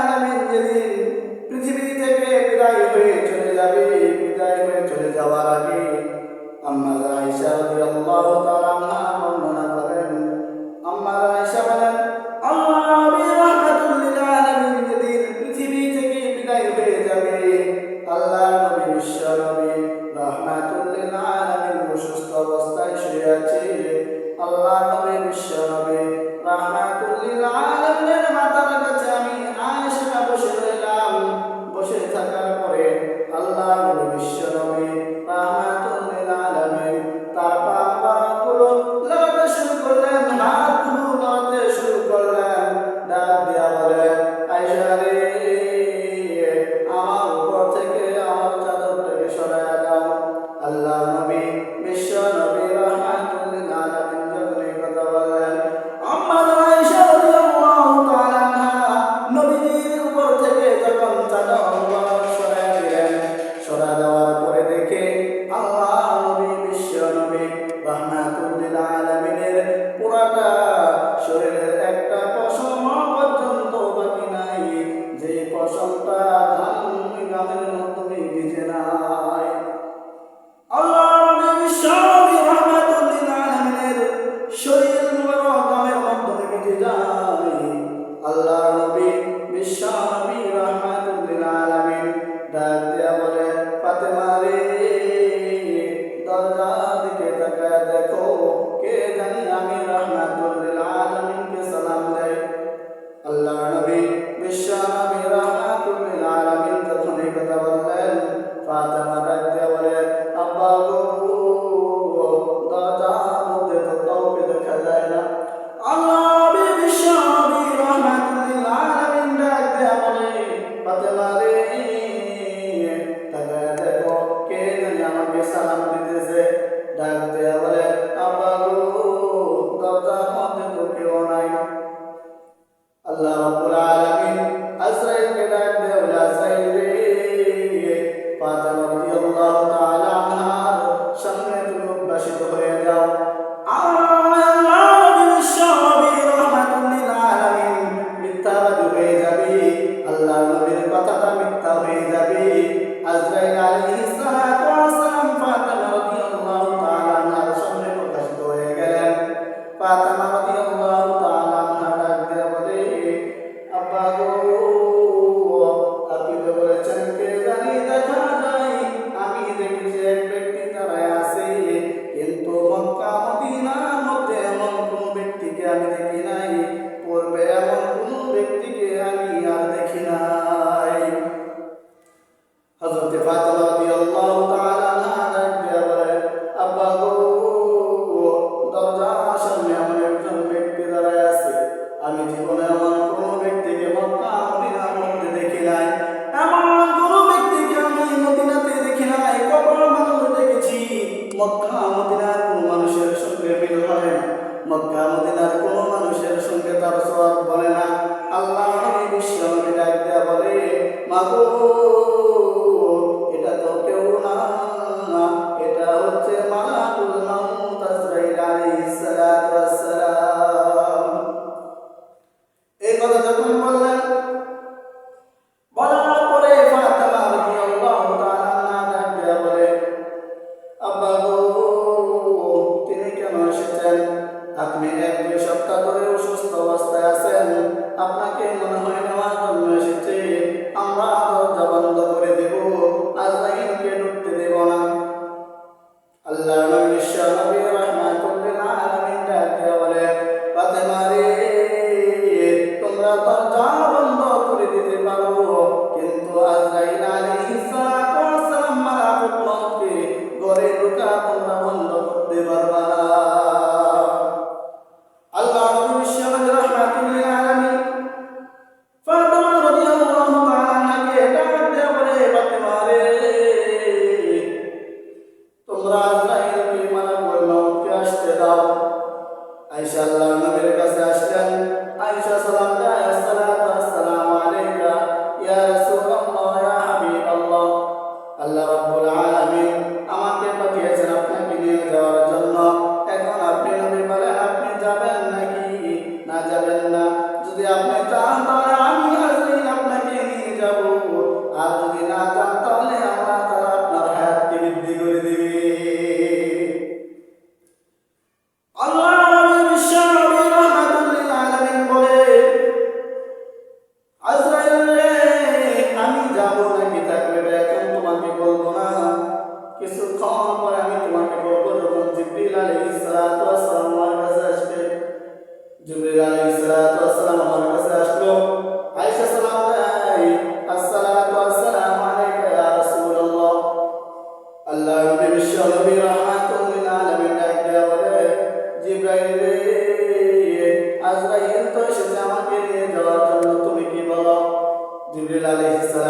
আলামিন যেদিন পৃথিবী থেকে বিদায় হয়ে চলে যাবে। বিদায় হয়ে চলে যাওয়ার আগে আম্মা আয়েশা রাদিয়াল্লাহু তাআলা আজরাইল আলাইহিস সালাম মক্কা কোন মানুষের সঙ্গে তার সবাব বলে না। আল্লাহ বিশ্বনবী ডাক দেয়া বলে মাগো এটা তো কেউ না এটা হচ্ছে মালাকুল মাউত আসরাইল আলাইহিস এই কথা যখন বলে Olá. আজরাইল তো এসেছে আমাকে নিয়ে যাওয়ার জন্য তুমি কি বলো? জিবরিল আলাইহিস সালাম